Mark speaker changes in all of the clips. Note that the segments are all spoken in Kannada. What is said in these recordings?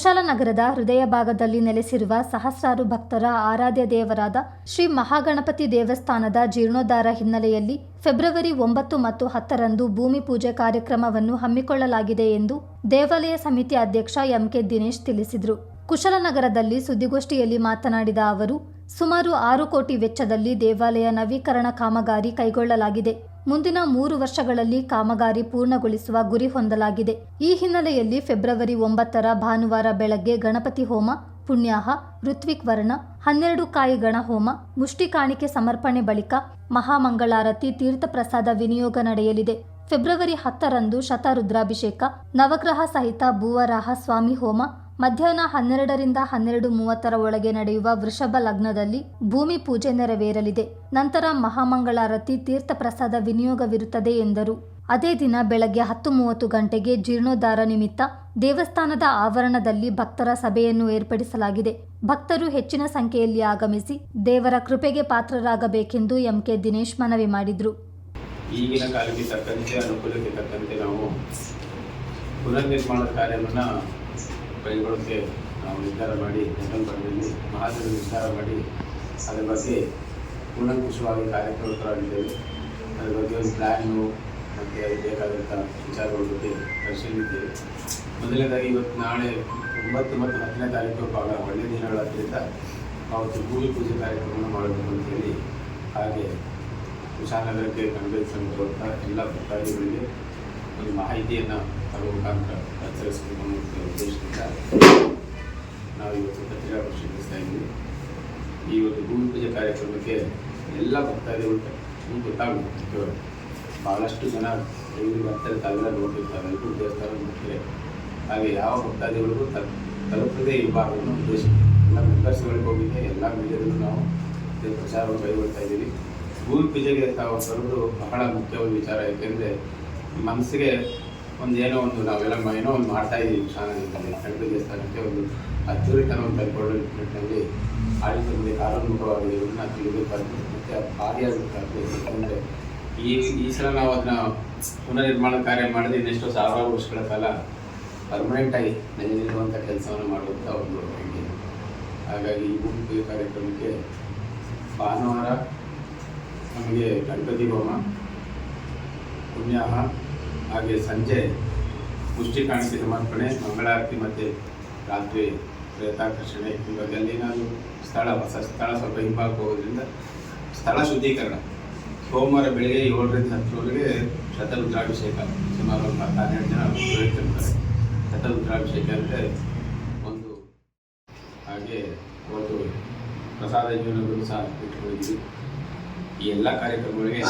Speaker 1: ಕುಶಾಲನಗರದ ಹೃದಯ ಭಾಗದಲ್ಲಿ ನೆಲೆಸಿರುವ ಸಹಸ್ರಾರು ಭಕ್ತರ ಆರಾಧ್ಯ ದೇವರಾದ ಶ್ರೀ ಮಹಾಗಣಪತಿ ದೇವಸ್ಥಾನದ ಜೀರ್ಣೋದ್ಧಾರ ಹಿನ್ನೆಲೆಯಲ್ಲಿ ಫೆಬ್ರವರಿ ಒಂಬತ್ತು ಮತ್ತು ಹತ್ತರಂದು ಭೂಮಿ ಪೂಜೆ ಕಾರ್ಯಕ್ರಮವನ್ನು ಹಮ್ಮಿಕೊಳ್ಳಲಾಗಿದೆ ಎಂದು ದೇವಾಲಯ ಸಮಿತಿ ಅಧ್ಯಕ್ಷ ಎಂಕೆ ದಿನೇಶ್ ತಿಳಿಸಿದರು. ಕುಶಲನಗರದಲ್ಲಿ ಸುದ್ದಿಗೋಷ್ಠಿಯಲ್ಲಿ ಮಾತನಾಡಿದ ಅವರು, ಸುಮಾರು ಆರು ಕೋಟಿ ವೆಚ್ಚದಲ್ಲಿ ದೇವಾಲಯ ನವೀಕರಣ ಕಾಮಗಾರಿ ಕೈಗೊಳ್ಳಲಾಗಿದೆ. ಮುಂದಿನ ಮೂರು ವರ್ಷಗಳಲ್ಲಿ ಕಾಮಗಾರಿ ಪೂರ್ಣಗೊಳಿಸುವ ಗುರಿ ಹೊಂದಲಾಗಿದೆ. ಈ ಹಿನ್ನೆಲೆಯಲ್ಲಿ ಫೆಬ್ರವರಿ ಒಂಬತ್ತರ ಭಾನುವಾರ ಬೆಳಗ್ಗೆ ಗಣಪತಿ ಹೋಮ, ಪುಣ್ಯಾಹ, ಋತ್ವಿಕ್ ವರ್ಣ, ಹನ್ನೆರಡು ಕಾಯಿ ಗಣಹೋಮ ಮುಷ್ಟಿ ಕಾಣಿಕೆ ಸಮರ್ಪಣೆ ಬಳಿಕ ಮಹಾಮಂಗಳಾರತಿ ತೀರ್ಥ ಪ್ರಸಾದ ವಿನಿಯೋಗ ನಡೆಯಲಿದೆ. ಫೆಬ್ರವರಿ ಹತ್ತರಂದು ಶತರುದ್ರಾಭಿಷೇಕ, ನವಗ್ರಹ ಸಹಿತ ಭೂವರಾಹ ಸ್ವಾಮಿ ಹೋಮ ಮಧ್ಯಾಹ್ನ ಹನ್ನೆರಡರಿಂದ ಹನ್ನೆರಡು ಮೂವತ್ತರ ಒಳಗೆ ನಡೆಯುವ ವೃಷಭ ಲಗ್ನದಲ್ಲಿ ಭೂಮಿ ಪೂಜೆ ನೆರವೇರಲಿದೆ. ನಂತರ ಮಹಾಮಂಗಳಾರತಿ ತೀರ್ಥ ಪ್ರಸಾದ ವಿನಿಯೋಗವಿರುತ್ತದೆ ಎಂದರು. ಅದೇ ದಿನ ಬೆಳಗ್ಗೆ ಹತ್ತು ಮೂವತ್ತು ಗಂಟೆಗೆ ಜೀರ್ಣೋದ್ಧಾರ ನಿಮಿತ್ತ ದೇವಸ್ಥಾನದ ಆವರಣದಲ್ಲಿ ಭಕ್ತರ ಸಭೆಯನ್ನು ಏರ್ಪಡಿಸಲಾಗಿದೆ. ಭಕ್ತರು ಹೆಚ್ಚಿನ ಸಂಖ್ಯೆಯಲ್ಲಿ ಆಗಮಿಸಿ ದೇವರ ಕೃಪೆಗೆ ಪಾತ್ರರಾಗಬೇಕೆಂದು ಎಂಕೆ ದಿನೇಶ್ ಮನವಿ ಮಾಡಿದರು.
Speaker 2: ಈಗಿನ ಕಾಲಕ್ಕೆ ತಕ್ಕಂತೆ, ಅನುಕೂಲಕ್ಕೆ ತಕ್ಕಂತೆ ನಾವು ಪುನರ್ನಿರ್ಮಾಣ ಕಾರ್ಯವನ್ನು ಕೈಗೊಳ್ಳೋಕ್ಕೆ ನಾವು ನಿರ್ಧಾರ ಮಾಡಿ ಜನಪರದಲ್ಲಿ ಮಹಾಜನ ನಿರ್ಧಾರ ಮಾಡಿ, ಅದರ ಬಗ್ಗೆ ಕೂಲಂಕುಷವಾಗಿ ಕಾರ್ಯಪ್ರವೃತ್ತರಾಗಿದ್ದೇವೆ ಅದರ ಬಗ್ಗೆ ಒಂದು ಪ್ಲ್ಯಾನು ಮತ್ತು ಅದಕ್ಕೆ ಬೇಕಾದಂಥ ವಿಚಾರಗಳ ಬಗ್ಗೆ ಪರಿಶೀಲಿದ್ದೇವೆ ಮೊದಲನೇದಾಗಿ ಇವತ್ತು ನಾಳೆ ಒಂಬತ್ತು ಮತ್ತು ಹತ್ತನೇ ತಾರೀಕು ಭಾಗ ಒಳ್ಳೆಯ ದಿನಗಳಾದ್ದರಿಂದ ಅವತ್ತು ಭೂಮಿ ಪೂಜೆ ಕಾರ್ಯಕ್ರಮವನ್ನು ಮಾಡಬೇಕು ಅಂತೇಳಿ ಹಾಗೆ ಕುಶಾಲನಗರಕ್ಕೆ ಸಂಘ ಎಲ್ಲ ಭಕ್ತಾದಿಗಳಿಗೆ ಒಂದು ಮಾಹಿತಿಯನ್ನು ತರುವ ಮುಖಾಂತರ ಪ್ರಚರಿಸಬೇಕು ಅನ್ನೋ ಉದ್ದೇಶದಿಂದ ನಾವು ಇವತ್ತು ಪತ್ರಿಕಾಗೋಷ್ಠಿ ನಡೆಸ್ತಾ ಇದ್ದೀವಿ. ಈ ಒಂದು ಭೂಮಿ ಪೂಜೆ ಕಾರ್ಯಕ್ರಮಕ್ಕೆ ಎಲ್ಲ ಭಕ್ತಾದಿಗಳು ಗೊತ್ತಾಗಬೇಕು ಭಾಳಷ್ಟು ಜನ ಎಲ್ಲಿ ಬರ್ತಾರೆ ತಾವೆಲ್ಲ ನೋಡ್ತಿರ್ತಾರೆ ಎಲ್ಲರೂ ದೇವಸ್ಥಾನ ನೋಡ್ತಾರೆ. ಹಾಗೆ ಯಾವ ಭಕ್ತಾದಿಗಳಿಗೂ ತಲ್ ತಲುಪದೇ ಇರಬಾರ್ದು ಅನ್ನೋ ಉದ್ದೇಶ. ಎಲ್ಲ ಮೆಂಬರ್ಸ್ಗಳಿಗೆ ಹೋಗಿದೆ ಎಲ್ಲ ಮೀಡಿಯಾದಲ್ಲೂ ನಾವು ಪ್ರಚಾರವನ್ನು ಕೈಗೊಳ್ತಾ ಇದ್ದೀವಿ. ಭೂಮಿ ಪೂಜೆಗೆ ತಾವು ಬರೋದು ಬಹಳ ಮುಖ್ಯವಾದ ವಿಚಾರ, ಯಾಕೆಂದರೆ ಮನಸ್ಸಿಗೆ ಒಂದು ಏನೋ ಒಂದು ನಾವೆಲ್ಲ ಏನೋ ಒಂದು ಮಾಡ್ತಾ ಇದ್ದೀವಿ ಚಾನಲ್ನಲ್ಲಿ ಕಡಿಮೆ ದೇವಸ್ಥಾನಕ್ಕೆ ಒಂದು ಅಚ್ಚುರಿತನವನ್ನು ತಂದುಕೊಳ್ಳೋ ನಿಟ್ಟಿನಲ್ಲಿ ಆಡಳಿತ ಮುಂದೆ ಇದನ್ನು ತಿಳಿಬೇಕಾಗ್ತದೆ, ಮತ್ತು ಭಾಗಿಯಾಗಬೇಕಾಗ್ತದೆ. ಯಾಕಂದರೆ ಈ ಈ ಸಲ ನಾವು ಅದನ್ನ ಪುನರ್ನಿರ್ಮಾಣ ಕಾರ್ಯ ಮಾಡಿದ್ರೆ ಇನ್ನೆಷ್ಟೋ ಸಾವಿರಾರು ವರ್ಷಗಳ ಕಾಲ ಪರ್ಮನೆಂಟಾಗಿ ನೆನೆದಿರುವಂಥ ಕೆಲಸವನ್ನು ಮಾಡುವಂಥ ಒಂದು ಐಡಿಯಾ ಹಾಗಾಗಿ ಈ ಪೂಜೆ ಕಾರ್ಯಕ್ರಮಕ್ಕೆ ಭಾನುವಾರ ನಮಗೆ ಗಣಪತಿ ಹೋಮ, ಪುಣ್ಯಾಹ ಹಾಗೆ ಸಂಜೆ ಪುಷ್ಟಿ ಕಾಣಿಕೆ ಸಮರ್ಪಣೆ ಮಂಗಳಾರತಿ ಮತ್ತು ರಾತ್ರಿ ಪ್ರೇತಾಕರ್ಷಣೆ ಇವಾಗ ನಾನು ಸ್ಥಳ, ಹೊಸ ಸ್ಥಳ ಸ್ವಲ್ಪ ಹಿಂಬಾಕ್ ಹೋಗೋದ್ರಿಂದ ಸ್ಥಳ ಶುದ್ಧೀಕರಣ. ಸೋಮವಾರ ಬೆಳಿಗ್ಗೆ ಏಳರಿಂದ ಹತ್ತರವರೆಗೆ ಶತರುದ್ರಾಭಿಷೇಕ. ಸುಮಾರು ಒಂದು ಹತ್ತು ಹನ್ನೆರಡು ಜನ ಶತಲು ಶತರುದ್ರಾಭಿಷೇಕ ಅಂದರೆ ಒಂದು ಹಾಗೆ ಒಂದು ಪ್ರಸಾದ ಜೀವನಗಳು ಸಹ ಇಟ್ಕೊಂಡಿದ್ದೀವಿ. ಈ ಎಲ್ಲ ಕಾರ್ಯಕ್ರಮಗಳಿಗೆ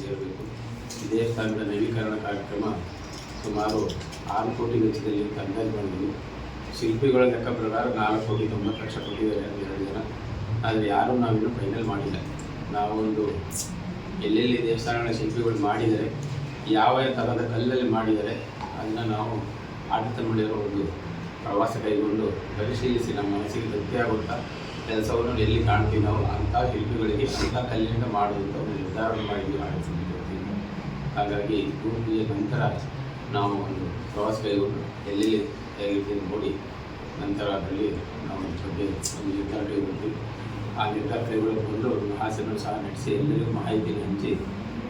Speaker 2: ಸೇರಬೇಕು ದೇವಸ್ಥಾನದ ನವೀಕರಣ ಕಾರ್ಯಕ್ರಮ ಸುಮಾರು ಆರು ಕೋಟಿ ವೆಚ್ಚದಲ್ಲಿ ಅಂತ ಅಂದಾಜು ಮಾಡಿದ್ವಿ ಶಿಲ್ಪಿಗಳ ಲೆಕ್ಕ ಪ್ರಕಾರ ನಾಲ್ಕು ಕೋಟಿ, ತೊಂಬತ್ತು ಲಕ್ಷ ಕೊಟ್ಟಿದ್ದಾರೆ ಅಂತ ಎರಡು ಜನ. ಆದರೆ ಯಾರೂ ನಾವಿನ್ನೂ ಫೈನಲ್ ಮಾಡಿಲ್ಲ. ನಾವೊಂದು ಎಲ್ಲೆಲ್ಲಿ ದೇವಸ್ಥಾನಗಳ ಶಿಲ್ಪಿಗಳು ಮಾಡಿದರೆ, ಯಾವ ಥರದ ಕಲ್ಲಲ್ಲಿ ಮಾಡಿದರೆ, ಅದನ್ನು ನಾವು ಆಡಳಿತ ಮಾಡಿರೋ ಒಂದು ಪ್ರವಾಸ ಕೈಗೊಂಡು ಪರಿಶೀಲಿಸಿ ನಮ್ಮ ಮನಸ್ಸಿಗೆ ತೃಪ್ತಿ ಆಗುತ್ತಾ, ಕೆಲಸವನ್ನು ಎಲ್ಲಿ ಕಾಣ್ತೀವಿ ನಾವು ಅಂಥ ಶಿಲ್ಪಿಗಳಿಗೆ ಅಂಥ ಕಲ್ಲಿನಿಂದ ಮಾಡುವಂಥ ಒಂದು ನಿರ್ಧಾರ ಮಾಡಿದ್ವಿ ಆಡಳಿತ ಹಾಗಾಗಿ ಪೂಜೆ ನಂತರ ನಾವು ಒಂದು ಪ್ರವಾಸ ಕೈಗೊಂಡು ಎಲ್ಲೆಲ್ಲಿ ಹೇಗಿದೆ ನೋಡಿ, ನಂತರ ಅದರಲ್ಲಿ ನಾವು ಬಗ್ಗೆ ಒಂದು ನಿರ್ಧಾರ ಕೈಗೊಂಡ್ವಿ ಆ ನಿರ್ಧಾರ ಒಂದು ಹಾಸ್ಯವನ್ನು ಸಹ ನಡೆಸಿ ಎಲ್ಲರಿಗೂ ಮಾಹಿತಿಯನ್ನು ಹಂಚಿ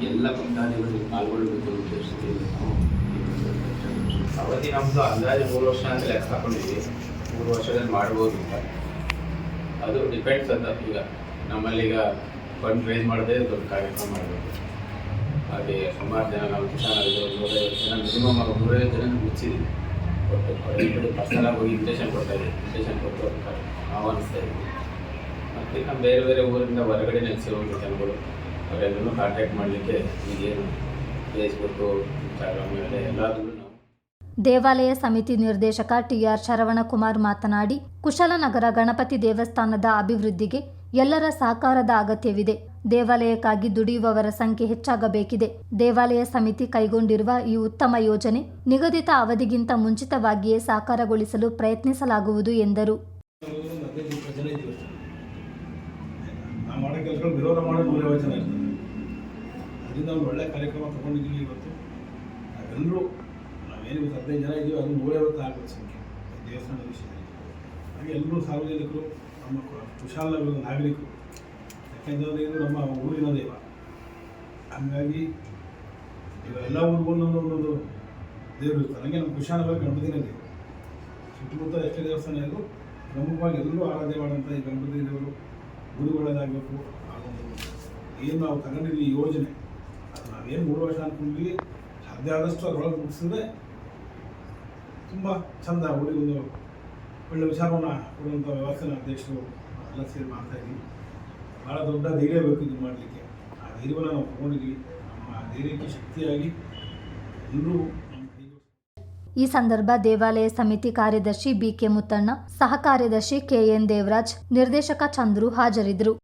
Speaker 2: ಎಲ್ಲ ಭಕ್ತಾದಿಗಳು ಪಾಲ್ಗೊಳ್ಳಬೇಕು ಅಂತ ಉದ್ದೇಶದಿಂದ ನಾವು ಅವಧಿ ನಮ್ಮದು ಅಂದಾಜು ಮೂರು ವರ್ಷ ಅಂತ ಲೆಕ್ಕ ಹಾಕೊಂಡಿದ್ವಿ ಮೂರು ವರ್ಷದಲ್ಲಿ ಮಾಡ್ಬೋದು ಅಂತ. ಅದು ಡಿಪೆಂಡ್ಸ್ ಅಂತ ಈಗ. ನಮ್ಮಲ್ಲಿ ಈಗ ಫಂಡ್ ರೈಸ್ ಮಾಡದೆ ದೊಡ್ಡ ಕಾರ್ಯಕ್ರಮ ಮಾಡಬೇಕು ಹಾಗೆ ಸುಮಾರು ಜನ ನಾವು ಜನ ಮಿನಿಮಮ್ ಜನ ಕೊಟ್ಟು ಕಡೆ ಪರ್ಸನಲ್ ಹೋಗಿ ಇನ್ವಿಟೇಷನ್ ಕೊಡ್ತಾ ಇದ್ದೀವಿ ಇನ್ವಿಟೇಷನ್ ಕೊಟ್ಟು ನಾವು ನಮ್ಮ ಬೇರೆ ಬೇರೆ ಊರಿಂದ ಹೊರಗಡೆ ನೆಲೆಸಿರುವಂಥ ಜನಗಳು ಅವರೆಲ್ಲರೂ ಕಾಂಟ್ಯಾಕ್ಟ್ ಮಾಡಲಿಕ್ಕೆ ಈಗೇನು ಫೇಸ್ಬುಕ್ಕು ಇನ್ಸ್ಟಾಗ್ರಾಮ್ ನಾವು
Speaker 1: ದೇವಾಲಯ ಸಮಿತಿ ನಿರ್ದೇಶಕ ಟಿಆರ್ ಶರವಣಕುಮಾರ್ ಮಾತನಾಡಿ ಕುಶಲನಗರ ಗಣಪತಿ ದೇವಸ್ಥಾನದ ಅಭಿವೃದ್ಧಿಗೆ ಎಲ್ಲರ ಸಹಕಾರದ ಅಗತ್ಯವಿದೆ. ದೇವಾಲಯಕ್ಕಾಗಿ ದುಡಿಯುವವರ ಸಂಖ್ಯೆ ಹೆಚ್ಚಾಗಬೇಕಿದೆ. ದೇವಾಲಯ ಸಮಿತಿ ಕೈಗೊಂಡಿರುವ ಈ ಉತ್ತಮ ಯೋಜನೆ ನಿಗದಿತ ಅವಧಿಗಿಂತ ಮುಂಚಿತವಾಗಿಯೇ ಸಾಕಾರಗೊಳಿಸಲು ಪ್ರಯತ್ನಿಸಲಾಗುವುದು ಎಂದರು.
Speaker 3: ದೇವಸ್ಥಾನದ ವಿಷಯದಲ್ಲಿ. ಹಾಗೆ ಎಲ್ಲರೂ ಸಾರ್ವಜನಿಕರು ನಮ್ಮ ಕುಶಾಲ ನಾಗರಿಕರು. ಯಾಕೆಂದರೆ ಇದು ನಮ್ಮ ಊರಿನ ದೇವ. ಹಂಗಾಗಿ ಎಲ್ಲ ಊರಿಗೂ ಒಂದೊಂದು ಒಂದೊಂದು ದೇವರು ಇರ್ತಾರೆ. ಹಂಗೆ ನಮ್ಮ ಕುಶಾಲನಗರ ಗಣಪತಿನ ದೇವರು. ಸುತ್ತಮುತ್ತ ಎಷ್ಟೇ ದೇವಸ್ಥಾನ ಇದ್ರು ಪ್ರಮುಖವಾಗಿ ಎಲ್ಲರೂ ಆರಾಧ್ಯ ಮಾಡುವಂಥ ಈ ಗಣಪತಿ ದೇವರು ಗುರುಗಳಾಗಬೇಕು ಅದೊಂದು ಏನು ನಾವು ತಗೊಂಡಿದ್ವಿ ಈ ಯೋಜನೆ, ಅದು ನಾವೇನು ಮೂರು ವರ್ಷ ಅಂದ್ಕೊಂಡ್ವಿ ಸಾಧ್ಯ ಆದಷ್ಟು ಅದರೊಳಗೆ ಮುಗಿಸಿದ್ರೆ ತುಂಬ ಚಂದ ಊರಿಗೊಂದು ಒಳ್ಳೆ ವಿಚಾರವನ್ನು ಕೊಡುವಂಥ ವ್ಯವಸ್ಥೆನ ಅಧ್ಯಕ್ಷರು ಎಲ್ಲ ಸೇರಿ ಮಾಡ್ತಾ ಇದ್ದೀವಿ. ಭಾಳ ದೊಡ್ಡ ಧೈರ್ಯ ಬೇಕು ಇದು ಮಾಡಲಿಕ್ಕೆ. ಆ ಧೈರ್ಯವನ್ನು ನಾವು ತಗೊಂಡಿದ್ದೀವಿ. ನಮ್ಮ ಧೈರ್ಯಕ್ಕೆ ಶಕ್ತಿಯಾಗಿ ಎಲ್ಲರೂ
Speaker 1: ಈ ಸಂದರ್ಭ ದೇವಾಲಯ ಸಮಿತಿ ಕಾರ್ಯದರ್ಶಿ ಬಿಕೆ ಮುತ್ತಣ್ಣ ಸಹ ಕಾರ್ಯದರ್ಶಿ ಕೆಎನ್ ದೇವರಾಜ್, ನಿರ್ದೇಶಕ ಚಂದ್ರು ಹಾಜರಿದ್ದರು.